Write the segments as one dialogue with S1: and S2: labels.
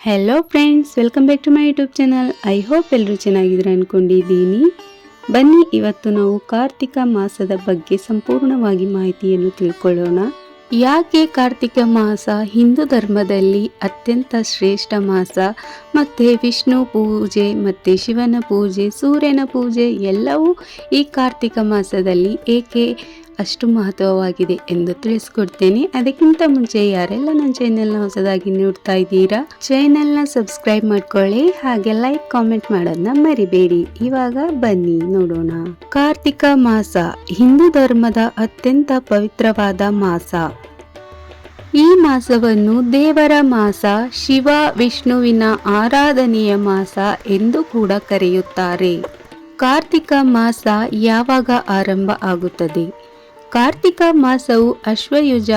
S1: Hello friends welcome back to my YouTube channel I hope ಎಲ್ಲರೂ ಚೆನ್ನಾಗಿದ್ರೆ ಅಂದ್ಕೊಂಡಿದ್ದೀನಿ ಬನ್ನಿ, ಇವತ್ತು ನಾವು ಕಾರ್ತಿಕ ಮಾಸದ ಬಗ್ಗೆ ಸಂಪೂರ್ಣವಾಗಿ ಮಾಹಿತಿಯನ್ನು ತಿಳ್ಕೊಳ್ಳೋಣ. ಯಾಕೆ ಕಾರ್ತಿಕ ಮಾಸ ಹಿಂದೂ ಧರ್ಮದಲ್ಲಿ ಅತ್ಯಂತ ಶ್ರೇಷ್ಠ ಮಾಸ? ಮತ್ತು ವಿಷ್ಣು ಪೂಜೆ, ಮತ್ತು ಶಿವನ ಪೂಜೆ, ಸೂರ್ಯನ ಪೂಜೆ ಎಲ್ಲವೂ ಈ ಕಾರ್ತಿಕ ಮಾಸದಲ್ಲಿ ಏಕೆ ಅಷ್ಟು ಮಹತ್ವವಾಗಿದೆ ಎಂದು ತಿಳಿಸ್ಕೊಡ್ತೇನೆ. ಅದಕ್ಕಿಂತ ಮುಂಚೆ ಯಾರೆಲ್ಲ ನನ್ನ ಚಾನೆಲ್ನ ಹೊಸದಾಗಿ ನೋಡ್ತಾ ಇದ್ದೀರಾ ಚಾನೆಲ್ನ ಸಬ್ಸ್ಕ್ರೈಬ್ ಮಾಡ್ಕೊಳ್ಳಿ. ಹಾಗೆ ಲೈಕ್ ಕಾಮೆಂಟ್ ಮಾಡೋದನ್ನ ಮರಿಬೇಡಿ. ಇವಾಗ ಬನ್ನಿ ನೋಡೋಣ. ಕಾರ್ತಿಕ ಮಾಸ, ಹಿಂದೂ ಧರ್ಮದ ಅತ್ಯಂತ ಪವಿತ್ರವಾದ ಮಾಸ. ಈ ಮಾಸವನ್ನು ದೇವರ ಮಾಸ, ಶಿವ ವಿಷ್ಣುವಿನ ಆರಾಧನೆಯ ಮಾಸ ಎಂದು ಕೂಡ ಕರೆಯುತ್ತಾರೆ. ಕಾರ್ತಿಕ ಮಾಸ ಯಾವಾಗ ಆರಂಭ ಆಗುತ್ತದೆ? ಕಾರ್ತಿಕ ಮಾಸವು ಅಶ್ವಯುಜ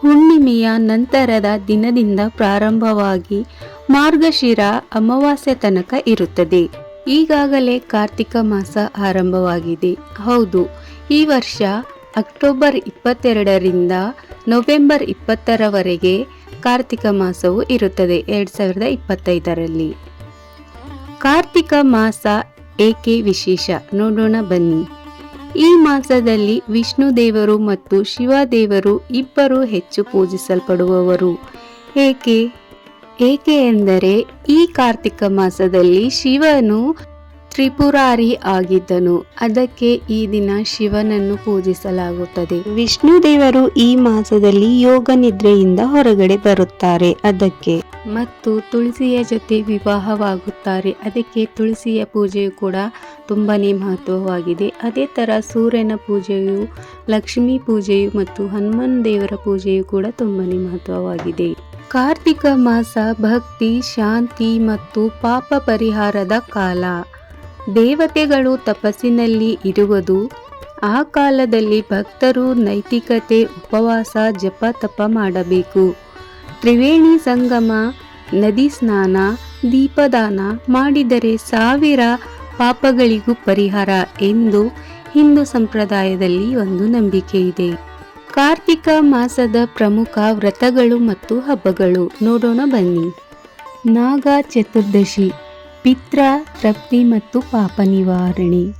S1: ಹುಣ್ಣಿಮೆಯ ನಂತರದ ದಿನದಿಂದ ಪ್ರಾರಂಭವಾಗಿ ಮಾರ್ಗಶಿರ ಅಮಾವಾಸ್ಯೆ ತನಕ ಇರುತ್ತದೆ. ಈಗಾಗಲೇ ಕಾರ್ತಿಕ ಮಾಸ ಆರಂಭವಾಗಿದೆ. ಹೌದು, ಈ ವರ್ಷ ಅಕ್ಟೋಬರ್ ಇಪ್ಪತ್ತೆರಡರಿಂದ ನವೆಂಬರ್ ಇಪ್ಪತ್ತರವರೆಗೆ ಕಾರ್ತಿಕ ಮಾಸವು ಇರುತ್ತದೆ, ಎರಡು ಸಾವಿರದ ಇಪ್ಪತ್ತೈದರಲ್ಲಿ. ಕಾರ್ತಿಕ ಮಾಸ ಏಕೆ ವಿಶೇಷ? ನೋಡೋಣ ಬನ್ನಿ. ಈ ಮಾಸದಲ್ಲಿ ವಿಷ್ಣು ದೇವರು ಮತ್ತು ಶಿವ ದೇವರು ಇಬ್ಬರು ಹೆಚ್ಚು ಪೂಜಿಸಲ್ಪಡುವವರು. ಏಕೆ? ಏಕೆ ಎಂದರೆ ಈ ಕಾರ್ತಿಕ ಮಾಸದಲ್ಲಿ ಶಿವನು ತ್ರಿಪುರಾರಿ ಆಗಿದ್ದನು. ಅದಕ್ಕೆ ಈ ದಿನ ಶಿವನನ್ನು ಪೂಜಿಸಲಾಗುತ್ತದೆ. ವಿಷ್ಣು ದೇವರು ಈ ಮಾಸದಲ್ಲಿ ಯೋಗ ನಿದ್ರೆಯಿಂದ ಹೊರಗಡೆ ಬರುತ್ತಾರೆ. ಅದಕ್ಕೆ ಮತ್ತು ತುಳಸಿಯ ಜೊತೆ ವಿವಾಹವಾಗುತ್ತಾರೆ. ಅದಕ್ಕೆ ತುಳಸಿಯ ಪೂಜೆಯು ಕೂಡ ತುಂಬಾನೇ ಮಹತ್ವವಾಗಿದೆ. ಅದೇ ಥರ ಸೂರ್ಯನ ಪೂಜೆಯು ಲಕ್ಷ್ಮೀ ಪೂಜೆಯು ಮತ್ತು ಹನುಮಾನ್ ದೇವರ ಪೂಜೆಯು ಕೂಡ ತುಂಬಾನೇ ಮಹತ್ವವಾಗಿದೆ. ಕಾರ್ತಿಕ ಮಾಸ ಭಕ್ತಿ ಶಾಂತಿ ಮತ್ತು ಪಾಪ ಪರಿಹಾರದ ಕಾಲ. ದೇವತೆಗಳು ತಪಸ್ಸಿನಲ್ಲಿ ಇರುವುದು, ಆ ಕಾಲದಲ್ಲಿ ಭಕ್ತರು ನೈತಿಕತೆ, ಉಪವಾಸ, ಜಪ, ತಪ ಮಾಡಬೇಕು. ತ್ರಿವೇಣಿ ಸಂಗಮ, ನದಿ ಸ್ನಾನ, ದೀಪದಾನ ಮಾಡಿದರೆ ಸಾವಿರ ಪಾಪಗಳಿಗೂ ಪರಿಹಾರ ಎಂದು ಹಿಂದೂ ಸಂಪ್ರದಾಯದಲ್ಲಿ ಒಂದು ನಂಬಿಕೆ ಇದೆ. ಕಾರ್ತಿಕ ಮಾಸದ ಪ್ರಮುಖ ವ್ರತಗಳು ಮತ್ತು ಹಬ್ಬಗಳು. ನೋಡೋಣ ಬನ್ನಿ. ನಾಗ ಚತುರ್ದಶಿ. ಪಿತ್ರ, ತೃಪ್ತಿ ಮತ್ತು ಪಾಪ ನಿವಾರಣೆ.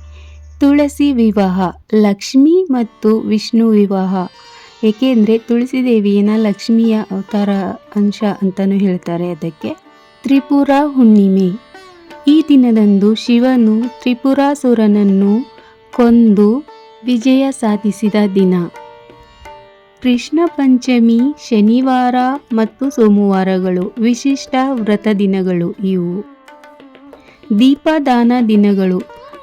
S1: ತುಳಸಿ ವಿವಾಹ, ಲಕ್ಷ್ಮಿ ಮತ್ತು ವಿಷ್ಣು ವಿವಾಹ. ಏಕೆಂದರೆ ತುಳಸಿ ದೇವಿಯನ್ನು ಲಕ್ಷ್ಮಿಯ ಅವತಾರ ಅಂಶ ಅಂತಲೂ ಹೇಳ್ತಾರೆ ಅದಕ್ಕೆ. ತ್ರಿಪುರ ಹುಣ್ಣಿಮೆ. ಈ ದಿನದಂದು ಶಿವನು ತ್ರಿಪುರಾಸುರನನ್ನು ಕೊಂದು ವಿಜಯ ಸಾಧಿಸಿದ ದಿನ. ಕೃಷ್ಣ ಪಂಚಮಿ, ಶನಿವಾರ ಮತ್ತು ಸೋಮವಾರಗಳು ವಿಶಿಷ್ಟ ವ್ರತ ದಿನಗಳು ಇವು. ದೀಪದಾನ ದಿನಗಳು.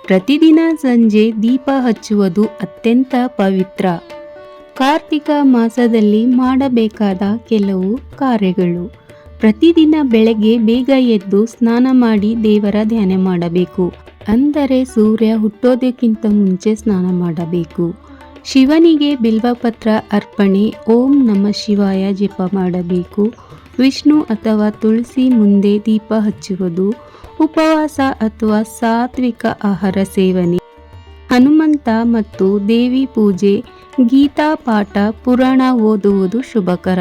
S1: ಪ್ರತಿದಿನ ಸಂಜೆ ದೀಪ ಹಚ್ಚುವುದು ಅತ್ಯಂತ ಪವಿತ್ರ. ಕಾರ್ತಿಕ ಮಾಸದಲ್ಲಿ ಮಾಡಬೇಕಾದ ಕೆಲವು ಕಾರ್ಯಗಳು. ಪ್ರತಿದಿನ ಬೆಳಗ್ಗೆ ಬೇಗ ಎದ್ದು ಸ್ನಾನ ಮಾಡಿ ದೇವರ ಧ್ಯಾನ ಮಾಡಬೇಕು. ಅಂದರೆ ಸೂರ್ಯ ಹುಟ್ಟೋದಕ್ಕಿಂತ ಮುಂಚೆ ಸ್ನಾನ ಮಾಡಬೇಕು. ಶಿವನಿಗೆ ಬಿಲ್ವಪತ್ರ ಅರ್ಪಣೆ, ಓಂ ನಮ ಶಿವಾಯ ಜಪ ಮಾಡಬೇಕು. ವಿಷ್ಣು ಅಥವಾ ತುಳಸಿ ಮುಂದೆ ದೀಪ ಹಚ್ಚುವುದು ಉಪವಾಸ ಅಥವಾ ಸಾತ್ವಿಕ ಆಹಾರ ಸೇವನೆ. ಹನುಮಂತ ಮತ್ತು ದೇವಿ ಪೂಜೆ, ಗೀತಾ ಪಾಠ, ಪುರಾಣ ಓದುವುದು ಶುಭಕರ.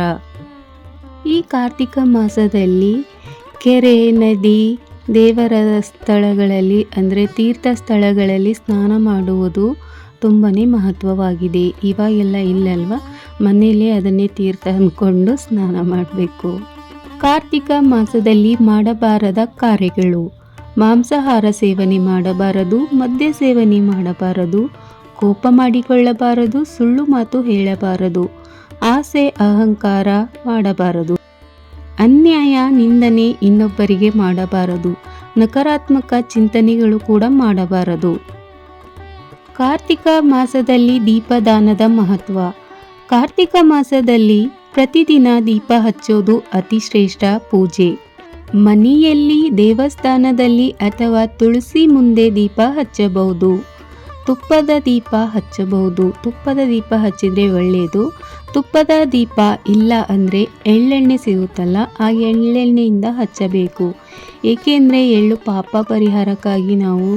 S1: ಈ ಕಾರ್ತಿಕ ಮಾಸದಲ್ಲಿ ಕೆರೆ, ನದಿ, ದೇವರ ಸ್ಥಳಗಳಲ್ಲಿ ಅಂದರೆ ತೀರ್ಥ ಸ್ಥಳಗಳಲ್ಲಿ ಸ್ನಾನ ಮಾಡುವುದು ತುಂಬಾ ಮಹತ್ವವಾಗಿದೆ. ಇವಾಗೆಲ್ಲ ಇಲ್ಲಲ್ವ? ಮನೆಯಲ್ಲೇ ಅದನ್ನೇ ತೀರ್ಥ ಅಂದ್ಕೊಂಡು ಸ್ನಾನ ಮಾಡಬೇಕು. ಕಾರ್ತಿಕ ಮಾಸದಲ್ಲಿ ಮಾಡಬಾರದ ಕಾರ್ಯಗಳು. ಮಾಂಸಾಹಾರ ಸೇವನೆ ಮಾಡಬಾರದು, ಮದ್ಯ ಸೇವನೆ ಮಾಡಬಾರದು, ಕೋಪ ಮಾಡಿಕೊಳ್ಳಬಾರದು, ಸುಳ್ಳು ಮಾತು ಹೇಳಬಾರದು, ಆಸೆ, ಅಹಂಕಾರ ಮಾಡಬಾರದು. ಅನ್ಯಾಯ, ನಿಂದನೆ ಇನ್ನೊಬ್ಬರಿಗೆ ಮಾಡಬಾರದು, ನಕಾರಾತ್ಮಕ ಚಿಂತನೆಗಳು ಕೂಡ ಮಾಡಬಾರದು. ಕಾರ್ತಿಕ ಮಾಸದಲ್ಲಿ ದೀಪದಾನದ ಮಹತ್ವ. ಕಾರ್ತಿಕ ಮಾಸದಲ್ಲಿ ಪ್ರತಿದಿನ ದೀಪ ಹಚ್ಚೋದು ಅತಿ ಶ್ರೇಷ್ಠ ಪೂಜೆ. ಮನೆಯಲ್ಲಿ ದೇವಸ್ಥಾನದಲ್ಲಿ ಅಥವಾ ತುಳಸಿ ಮುಂದೆ ದೀಪ ಹಚ್ಚಬಹುದು. ತುಪ್ಪದ ದೀಪ ಹಚ್ಚಬಹುದು. ತುಪ್ಪದ ದೀಪ ಹಚ್ಚಿದರೆ ಒಳ್ಳೆಯದು ತುಪ್ಪದ ದೀಪ ಇಲ್ಲ ಅಂದರೆ ಎಳ್ಳೆಣ್ಣೆ ಸಿಗುತ್ತಲ್ಲ, ಆ ಎಳ್ಳೆಣ್ಣೆಯಿಂದ ಹಚ್ಚಬೇಕು. ಏಕೆಂದರೆ ಎಳ್ಳು ಪಾಪ ಪರಿಹಾರಕ್ಕಾಗಿ ನಾವು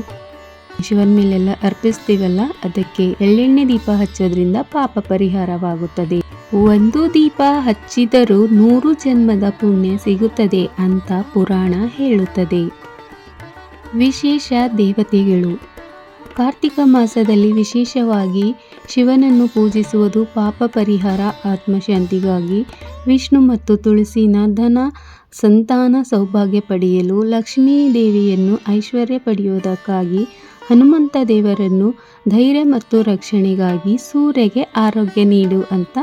S1: ಶಿವನ ಮೇಲೆಲ್ಲ ಅರ್ಪಿಸ್ತೀವಲ್ಲ, ಅದಕ್ಕೆ ಎಳ್ಳೆಣ್ಣೆ ದೀಪ ಹಚ್ಚೋದ್ರಿಂದ ಪಾಪ ಪರಿಹಾರವಾಗುತ್ತದೆ. ಒಂದು ದೀಪ ಹಚ್ಚಿದರೂ ನೂರು ಜನ್ಮದ ಪುಣ್ಯ ಸಿಗುತ್ತದೆ ಅಂತ ಪುರಾಣ ಹೇಳುತ್ತದೆ. ವಿಶೇಷ ದೇವತೆಗಳು. ಕಾರ್ತಿಕ ಮಾಸದಲ್ಲಿ ವಿಶೇಷವಾಗಿ ಶಿವನನ್ನು ಪೂಜಿಸುವುದು ಪಾಪ ಪರಿಹಾರ, ಆತ್ಮಶಾಂತಿಗಾಗಿ ವಿಷ್ಣು ಮತ್ತು ತುಳಸಿನ ಧನ, ಸಂತಾನ ಸೌಭಾಗ್ಯ ಪಡೆಯಲು ಲಕ್ಷ್ಮೀ ದೇವಿಯನ್ನು ಐಶ್ವರ್ಯ ಪಡೆಯುವುದಕ್ಕಾಗಿ ಹನುಮಂತ ದೇವರನ್ನು ಧೈರ್ಯ ಮತ್ತು ರಕ್ಷಣೆಗಾಗಿ ಸೂರ್ಯಗೆ ಆರೋಗ್ಯ ನೀಡು ಅಂತ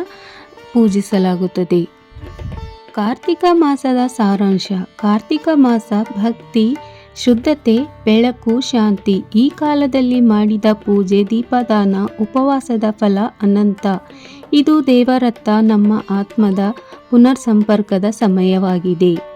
S1: ಪೂಜಿಸಲಾಗುತ್ತದೆ. ಕಾರ್ತಿಕ ಮಾಸದ ಸಾರಾಂಶ. ಕಾರ್ತಿಕ ಮಾಸ ಭಕ್ತಿ, ಶುದ್ಧತೆ, ಬೆಳಕು, ಶಾಂತಿ ಈ ಕಾಲದಲ್ಲಿ ಮಾಡಿದ ಪೂಜೆ, ದೀಪದಾನ, ಉಪವಾಸದ ಫಲ ಅನಂತ. ಇದು ದೇವರತ್ತ ನಮ್ಮ ಆತ್ಮದ ಪುನರ್ ಸಂಪರ್ಕದ ಸಮಯವಾಗಿದೆ.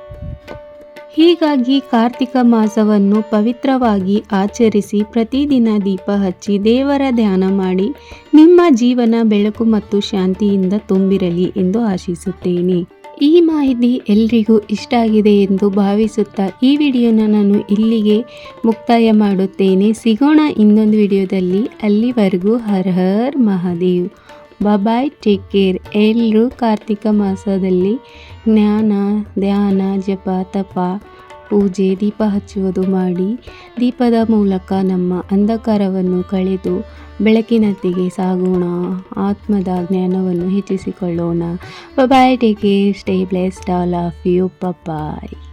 S1: ಹೀಗಾಗಿ ಕಾರ್ತಿಕ ಮಾಸವನ್ನು ಪವಿತ್ರವಾಗಿ ಆಚರಿಸಿ ಪ್ರತಿದಿನ ದೀಪ ಹಚ್ಚಿ ದೇವರ ಧ್ಯಾನ ಮಾಡಿ ನಿಮ್ಮ ಜೀವನ ಬೆಳಕು ಮತ್ತು ಶಾಂತಿಯಿಂದ ತುಂಬಿರಲಿ ಎಂದು ಆಶಿಸುತ್ತೇನೆ. ಈ ಮಾಹಿತಿ ಎಲ್ರಿಗೂ ಇಷ್ಟ ಆಗಿದೆ ಎಂದು ಭಾವಿಸುತ್ತಾ ಈ ವಿಡಿಯೋನ ನಾನು ಇಲ್ಲಿಗೆ ಮುಕ್ತಾಯ ಮಾಡುತ್ತೇನೆ. ಸಿಗೋಣ ಇನ್ನೊಂದು ವಿಡಿಯೋದಲ್ಲಿ. ಅಲ್ಲಿವರೆಗೂ Har Har Mahadev. Bye take care ಎಲ್ಲರೂ ಕಾರ್ತಿಕ ಮಾಸದಲ್ಲಿ ಜ್ಞಾನ, ಧ್ಯಾನ, ಜಪ, ತಪ, ಪೂಜೆ, ದೀಪ ಹಚ್ಚುವುದು ಮಾಡಿ ದೀಪದ ಮೂಲಕ ನಮ್ಮ ಅಂಧಕಾರವನ್ನು ಕಳೆದು ಬೆಳಕಿನತ್ತಿಗೆ ಸಾಗೋಣ. ಆತ್ಮದ ಜ್ಞಾನವನ್ನು ಹೆಚ್ಚಿಸಿಕೊಳ್ಳೋಣ. Bye take care stay blessed all of you bye